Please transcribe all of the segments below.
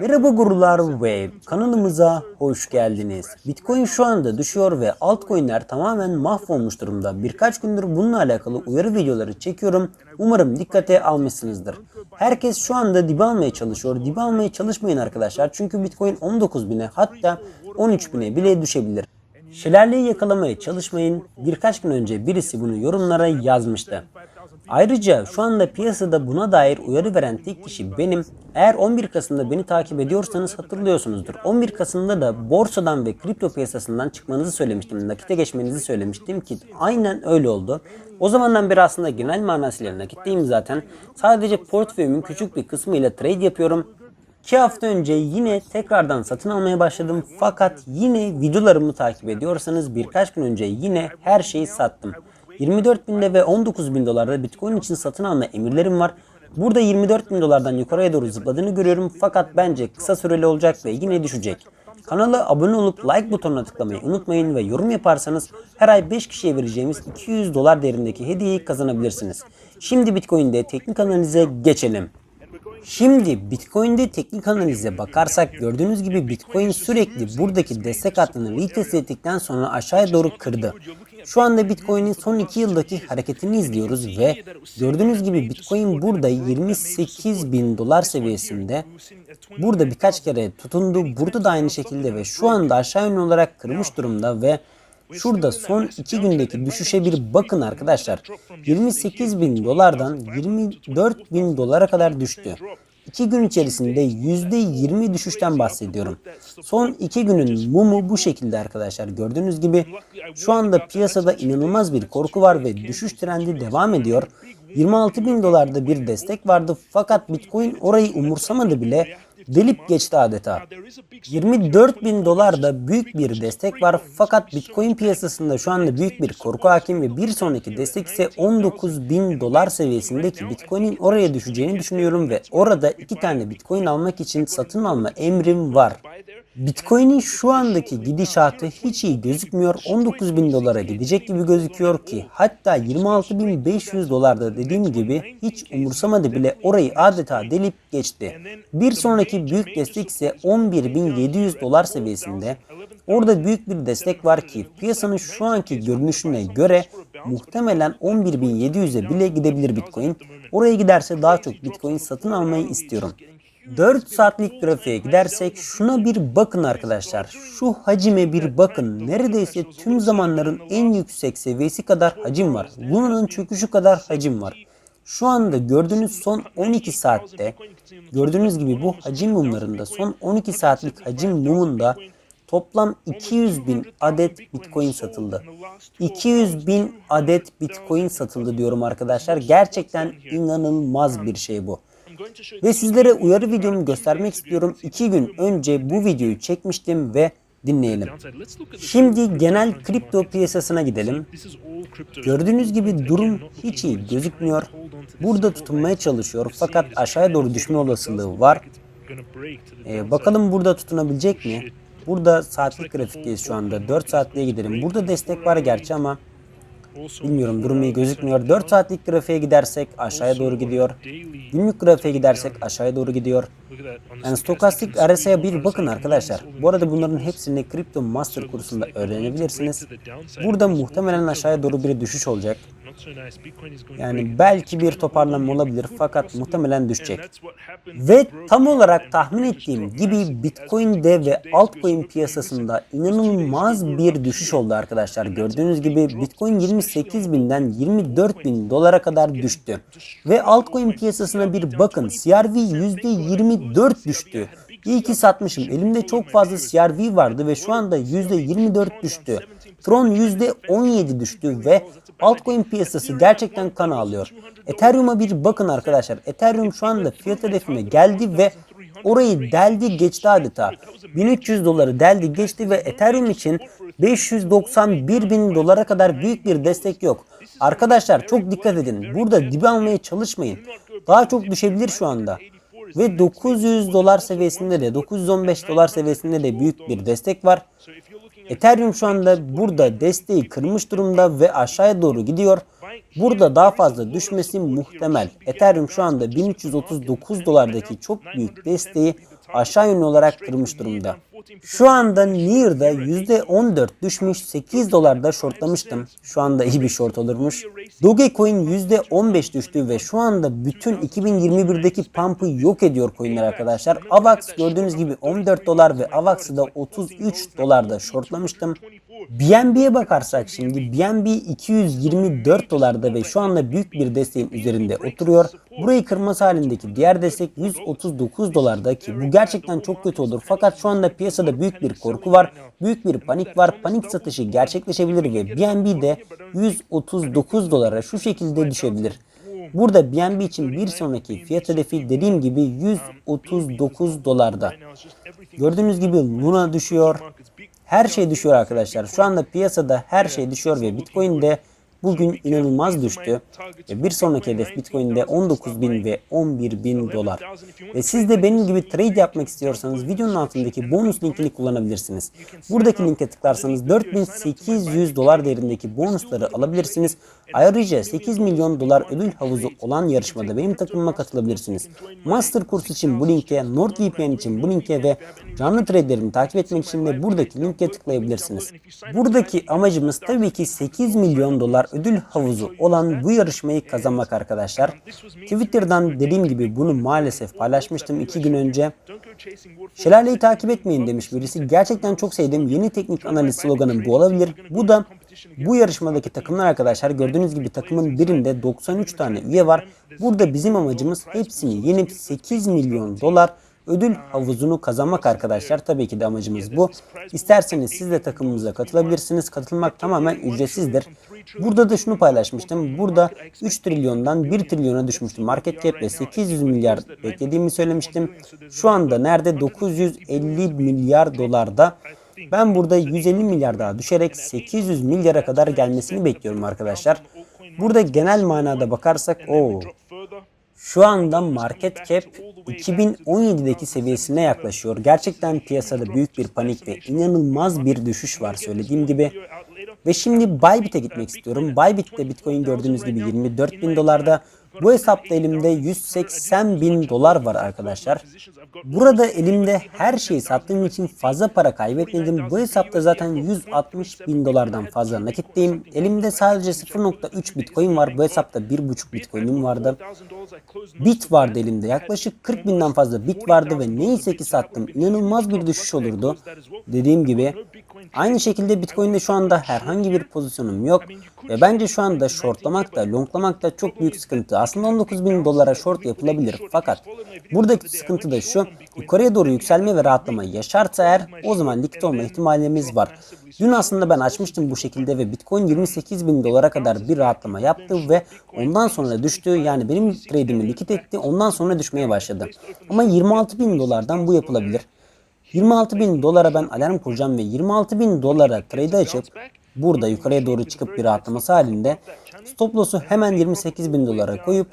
Merhaba gurular ve kanalımıza hoş geldiniz. Bitcoin şu anda düşüyor ve altcoin'ler tamamen mahvolmuş durumda. Birkaç gündür bununla alakalı uyarı videoları çekiyorum. Umarım dikkate almışsınızdır. Herkes şu anda dibe almaya çalışıyor. Dibe almaya çalışmayın arkadaşlar. Çünkü Bitcoin 19.000'e hatta 13.000'e bile düşebilir. Şelaleyi yakalamaya çalışmayın. Birkaç gün önce birisi bunu yorumlara yazmıştı. Ayrıca şu anda piyasada buna dair uyarı veren tek kişi benim. Eğer 11 Kasım'da beni takip ediyorsanız hatırlıyorsunuzdur. 11 Kasım'da da borsadan ve kripto piyasasından çıkmanızı söylemiştim. Nakite geçmenizi söylemiştim ki aynen öyle oldu. O zamandan beri aslında genel manasıyla nakitteyim zaten. Sadece portföyümün küçük bir kısmıyla trade yapıyorum. 2 hafta önce yine tekrardan satın almaya başladım. Fakat yine videolarımı takip ediyorsanız birkaç gün önce yine her şeyi sattım. 24 binde ve 19 bin dolarda Bitcoin için satın alma emirlerim var. Burada 24 bin dolardan yukarıya doğru zıpladığını görüyorum fakat bence kısa süreli olacak ve yine düşecek. Kanala abone olup like butonuna tıklamayı unutmayın ve yorum yaparsanız her ay 5 kişiye vereceğimiz 200 dolar değerindeki hediyeyi kazanabilirsiniz. Şimdi Bitcoin'de teknik analize geçelim. Şimdi Bitcoin'de teknik analize bakarsak gördüğünüz gibi Bitcoin sürekli buradaki destek hattını retest ettikten sonra aşağıya doğru kırdı. Şu anda Bitcoin'in son 2 yıldaki hareketini izliyoruz ve gördüğünüz gibi Bitcoin burada 28 bin dolar seviyesinde burada birkaç kere tutundu. Burada da aynı şekilde ve şu anda aşağı yönlü olarak kırmış durumda ve Şurada son 2 gündeki düşüşe bir bakın arkadaşlar. 28 bin dolardan 24 bin dolara kadar düştü. 2 gün içerisinde %20 düşüşten bahsediyorum. Son 2 günün mumu bu şekilde arkadaşlar. Gördüğünüz gibi şu anda piyasada inanılmaz bir korku var ve düşüş trendi devam ediyor. 26 bin dolarda bir destek vardı fakat Bitcoin orayı umursamadı bile delip geçti adeta. 24 bin dolarda büyük bir destek var fakat Bitcoin piyasasında şu anda büyük bir korku hakim ve bir sonraki destek ise 19 bin dolar seviyesindeki Bitcoin'in oraya düşeceğini düşünüyorum ve orada iki tane Bitcoin almak için satın alma emrim var. Bitcoin'in şu andaki gidişatı hiç iyi gözükmüyor. 19 bin dolara gidecek gibi gözüküyor ki hatta 26.500 dolarda dediğim gibi hiç umursamadı bile orayı adeta delip geçti. Bir sonraki büyük destek ise 11.700 dolar seviyesinde. Orada büyük bir destek var ki piyasanın şu anki görünüşüne göre muhtemelen 11.700'e bile gidebilir Bitcoin. Oraya giderse daha çok Bitcoin satın almayı istiyorum. 4 saatlik grafiğe gidersek şuna bir bakın arkadaşlar. Şu hacime bir bakın. Neredeyse tüm zamanların en yüksek seviyesi kadar hacim var. Luna'nın çöküşü kadar hacim var. Şu anda gördüğünüz son 12 saatte gördüğünüz gibi bu hacim mumlarında son 12 saatlik hacim mumunda toplam 200 bin adet bitcoin satıldı. 200 bin adet bitcoin satıldı diyorum arkadaşlar. Gerçekten inanılmaz bir şey bu. Ve sizlere uyarı videomu göstermek istiyorum. 2 gün önce bu videoyu çekmiştim ve dinleyelim. Şimdi genel kripto piyasasına gidelim. Gördüğünüz gibi durum hiç iyi gözükmüyor. Burada tutunmaya çalışıyor fakat aşağıya doğru düşme olasılığı var. Ee, bakalım burada tutunabilecek mi? Burada saatlik grafikteyiz şu anda. 4 saatliğe gidelim. Burada destek var gerçi ama bilmiyorum durum iyi gözükmüyor. 4 saatlik grafiğe gidersek aşağıya doğru gidiyor. Günlük grafiğe gidersek aşağıya doğru gidiyor. Yani stokastik RSI'ye bir bakın arkadaşlar. Bu arada bunların hepsini Crypto Master kursunda öğrenebilirsiniz. Burada muhtemelen aşağıya doğru bir düşüş olacak. Yani belki bir toparlanma olabilir fakat muhtemelen düşecek. Ve tam olarak tahmin ettiğim gibi Bitcoin'de ve altcoin piyasasında inanılmaz bir düşüş oldu arkadaşlar. Gördüğünüz gibi Bitcoin 28 binden 24 bin dolara kadar düştü. Ve altcoin piyasasına bir bakın. CRV %24 düştü. İyi ki satmışım. Elimde çok fazla CRV vardı ve şu anda %24 düştü. Tron %17 düştü ve altcoin piyasası gerçekten kan ağlıyor. Ethereum'a bir bakın arkadaşlar. Ethereum şu anda fiyat hedefine geldi ve orayı deldi geçti adeta. 1300 doları deldi geçti ve Ethereum için 591 bin dolara kadar büyük bir destek yok. Arkadaşlar çok dikkat edin. Burada dibe almaya çalışmayın. Daha çok düşebilir şu anda. Ve 900 dolar seviyesinde de 915 dolar seviyesinde de büyük bir destek var. Ethereum şu anda burada desteği kırmış durumda ve aşağıya doğru gidiyor. Burada daha fazla düşmesi muhtemel. Ethereum şu anda 1339 dolardaki çok büyük desteği aşağı yönlü olarak kırmış durumda. Şu anda Near'da %14 düşmüş 8 dolarda shortlamıştım. Şu anda iyi bir short olurmuş. Dogecoin %15 düştü ve şu anda bütün 2021'deki pump'ı yok ediyor coinler arkadaşlar. AVAX gördüğünüz gibi 14 dolar ve AVAX'ı da 33 dolarda shortlamıştım. BNB'ye bakarsak şimdi BNB 224 dolarda ve şu anda büyük bir desteğin üzerinde oturuyor. Burayı kırması halindeki diğer destek 139 dolarda ki bu gerçekten çok kötü olur. Fakat şu anda piyasada büyük bir korku var. Büyük bir panik var. Panik satışı gerçekleşebilir ve BNB de 139 dolara şu şekilde düşebilir. Burada BNB için bir sonraki fiyat hedefi dediğim gibi 139 dolarda. Gördüğünüz gibi Luna düşüyor. Her şey düşüyor arkadaşlar. Şu anda piyasada her şey düşüyor ve Bitcoin de bugün inanılmaz düştü. Ve bir sonraki hedef Bitcoin'de 19.000 ve 11.000 dolar. Ve siz de benim gibi trade yapmak istiyorsanız videonun altındaki bonus linkini kullanabilirsiniz. Buradaki linke tıklarsanız 4800 dolar değerindeki bonusları alabilirsiniz. Ayrıca 8 milyon dolar ödül havuzu olan yarışmada benim takımıma katılabilirsiniz. Master kurs için bu linke, NordVPN için bu linke ve canlı trade'lerimi takip etmek için de buradaki linke tıklayabilirsiniz. Buradaki amacımız tabii ki 8 milyon dolar ödül havuzu olan bu yarışmayı kazanmak arkadaşlar. Twitter'dan dediğim gibi bunu maalesef paylaşmıştım 2 gün önce. Şelaleyi takip etmeyin demiş birisi. Gerçekten çok sevdiğim yeni teknik analiz sloganım bu olabilir. Bu da bu yarışmadaki takımlar arkadaşlar gördüğünüz gibi takımın birinde 93 tane üye var. Burada bizim amacımız hepsini yenip 8 milyon dolar ödül havuzunu kazanmak arkadaşlar. Tabii ki de amacımız bu. İsterseniz siz de takımımıza katılabilirsiniz. Katılmak tamamen ücretsizdir. Burada da şunu paylaşmıştım. Burada 3 trilyondan 1 trilyona düşmüştüm. Market cap ve 800 milyar beklediğimi söylemiştim. Şu anda nerede? 950 milyar dolarda. Ben burada 150 milyar daha düşerek 800 milyara kadar gelmesini bekliyorum arkadaşlar. Burada genel manada bakarsak o şu anda market cap 2017'deki seviyesine yaklaşıyor. Gerçekten piyasada büyük bir panik ve inanılmaz bir düşüş var söylediğim gibi. Ve şimdi Bybit'e gitmek istiyorum. Bybit'te Bitcoin gördüğünüz gibi 24 bin dolarda. Bu hesapta elimde 180 bin dolar var arkadaşlar. Burada elimde her şeyi sattığım için fazla para kaybetmedim. Bu hesapta zaten 160 bin dolardan fazla nakitteyim. Elimde sadece 0.3 bitcoin var. Bu hesapta 1.5 bitcoinim vardı. Bit vardı elimde. Yaklaşık 40 binden fazla bit vardı ve neyse ki sattım. İnanılmaz bir düşüş olurdu. Dediğim gibi Aynı şekilde Bitcoin'de şu anda herhangi bir pozisyonum yok ve bence şu anda shortlamak da longlamak da çok büyük sıkıntı. Aslında 19 bin dolara short yapılabilir fakat buradaki sıkıntı da şu yukarıya doğru yükselme ve rahatlama yaşarsa eğer o zaman likit olma ihtimalimiz var. Dün aslında ben açmıştım bu şekilde ve Bitcoin 28 bin dolara kadar bir rahatlama yaptı ve ondan sonra düştü. Yani benim trade'imi likit etti ondan sonra düşmeye başladı. Ama 26 bin dolardan bu yapılabilir. 26 bin dolara ben alarm kuracağım ve 26 bin dolara trade açıp burada yukarıya doğru çıkıp bir rahatlaması halinde stop loss'u hemen 28 bin dolara koyup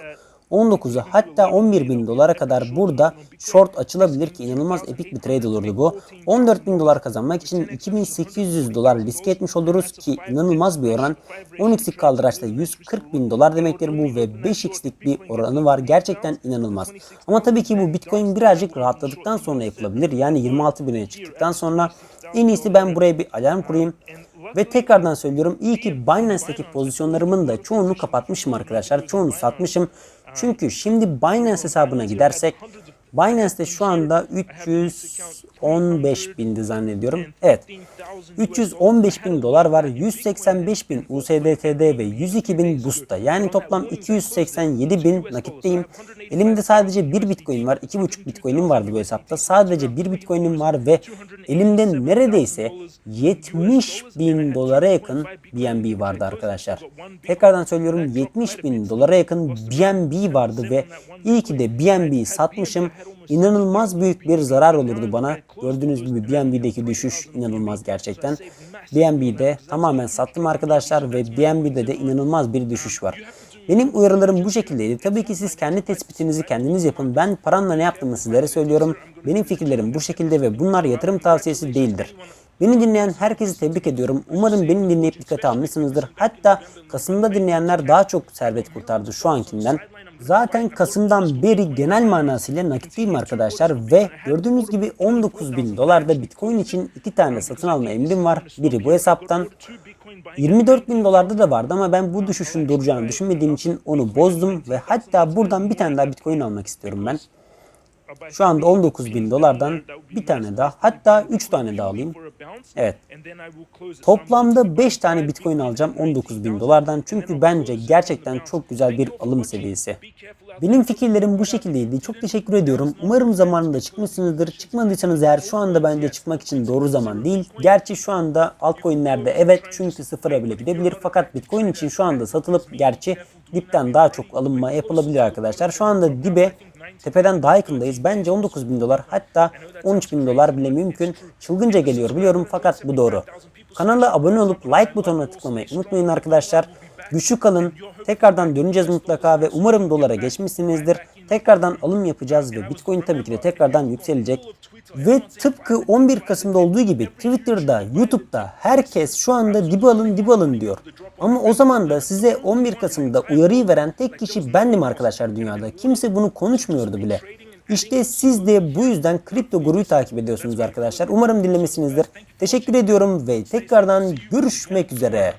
19'a hatta 11 bin dolara kadar burada short açılabilir ki inanılmaz epik bir trade olurdu bu. 14 bin dolar kazanmak için 2800 dolar riske etmiş oluruz ki inanılmaz bir oran. 10x'lik kaldıraçta 140 bin dolar demektir bu ve 5x'lik bir oranı var. Gerçekten inanılmaz. Ama tabii ki bu bitcoin birazcık rahatladıktan sonra yapılabilir. Yani 26 bine çıktıktan sonra en iyisi ben buraya bir alarm kurayım. Ve tekrardan söylüyorum iyi ki Binance'deki pozisyonlarımın da çoğunu kapatmışım arkadaşlar. Çoğunu satmışım. Çünkü şimdi Binance hesabına gidersek Binance'de şu anda 315 bindi zannediyorum. Evet. 315 bin dolar var. 185 bin USDT'de ve 102 bin BUS'ta. Yani toplam 287 bin nakitteyim. Elimde sadece 1 bitcoin var. 2,5 bitcoinim vardı bu hesapta. Sadece 1 bitcoinim var ve elimde neredeyse 70 bin dolara yakın BNB vardı arkadaşlar. Tekrardan söylüyorum 70 bin dolara yakın BNB vardı ve iyi ki de BNB'yi satmışım. İnanılmaz büyük bir zarar olurdu bana. Gördüğünüz gibi BNB'deki düşüş inanılmaz gerçekten. BNB'de tamamen sattım arkadaşlar ve BNB'de de inanılmaz bir düşüş var. Benim uyarılarım bu şekildeydi. Tabii ki siz kendi tespitinizi kendiniz yapın. Ben paramla ne yaptığımı sizlere söylüyorum. Benim fikirlerim bu şekilde ve bunlar yatırım tavsiyesi değildir. Beni dinleyen herkesi tebrik ediyorum. Umarım beni dinleyip dikkate almışsınızdır. Hatta Kasım'da dinleyenler daha çok servet kurtardı şu ankinden. Zaten Kasım'dan beri genel manasıyla nakitliyim arkadaşlar ve gördüğünüz gibi 19 bin dolarda Bitcoin için iki tane satın alma emrim var. Biri bu hesaptan 24 bin dolarda da vardı ama ben bu düşüşün duracağını düşünmediğim için onu bozdum ve hatta buradan bir tane daha Bitcoin almak istiyorum ben. Şu anda 19 bin dolardan bir tane daha hatta 3 tane daha alayım. Evet. Toplamda 5 tane Bitcoin alacağım 19 bin dolardan çünkü bence gerçekten çok güzel bir alım seviyesi. Benim fikirlerim bu şekildeydi. Çok teşekkür ediyorum. Umarım zamanında çıkmışsınızdır. Çıkmadıysanız eğer şu anda bence çıkmak için doğru zaman değil. Gerçi şu anda altcoin'lerde evet çünkü sıfıra bile gidebilir. Fakat Bitcoin için şu anda satılıp gerçi dipten daha çok alınma yapılabilir arkadaşlar. Şu anda dibe tepeden daha yakındayız. Bence 19 bin dolar hatta 13 bin dolar bile mümkün. Çılgınca geliyor biliyorum fakat bu doğru. Kanala abone olup like butonuna tıklamayı unutmayın arkadaşlar. Güçlü kalın. Tekrardan döneceğiz mutlaka ve umarım dolara geçmişsinizdir. Tekrardan alım yapacağız ve Bitcoin tabii ki de tekrardan yükselecek. Ve tıpkı 11 Kasım'da olduğu gibi Twitter'da, YouTube'da herkes şu anda dibi alın dibi alın diyor. Ama o zaman da size 11 Kasım'da uyarıyı veren tek kişi bendim arkadaşlar dünyada. Kimse bunu konuşmuyordu bile. İşte siz de bu yüzden Kripto Guru'yu takip ediyorsunuz arkadaşlar. Umarım dinlemişsinizdir. Teşekkür ediyorum ve tekrardan görüşmek üzere.